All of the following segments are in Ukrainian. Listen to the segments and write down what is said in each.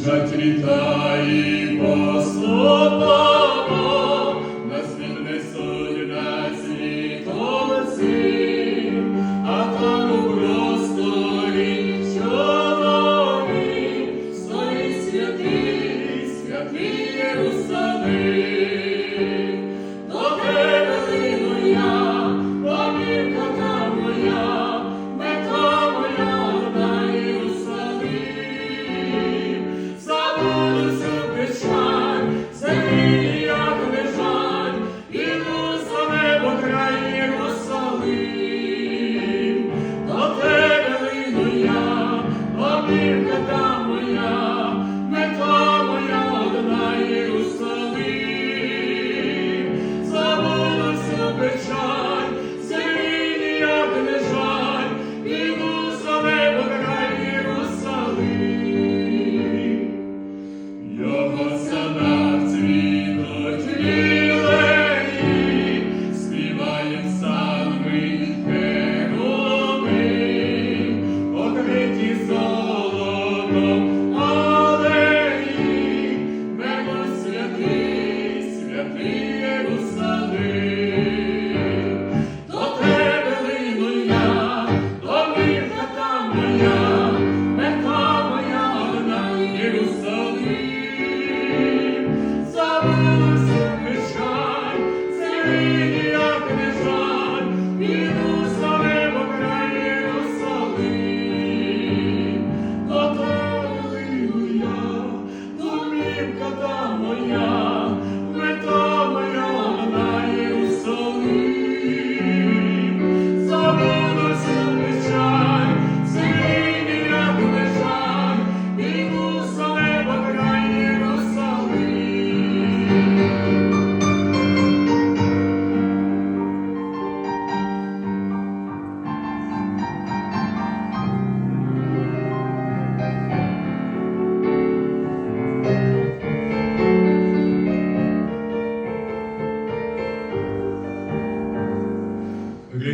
Біжать літа і послухамо,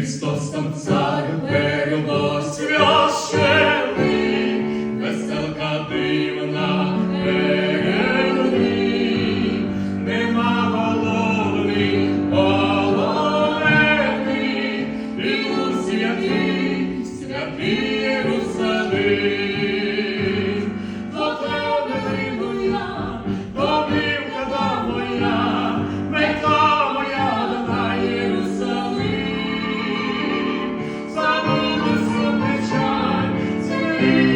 Христос там царь. Thank you.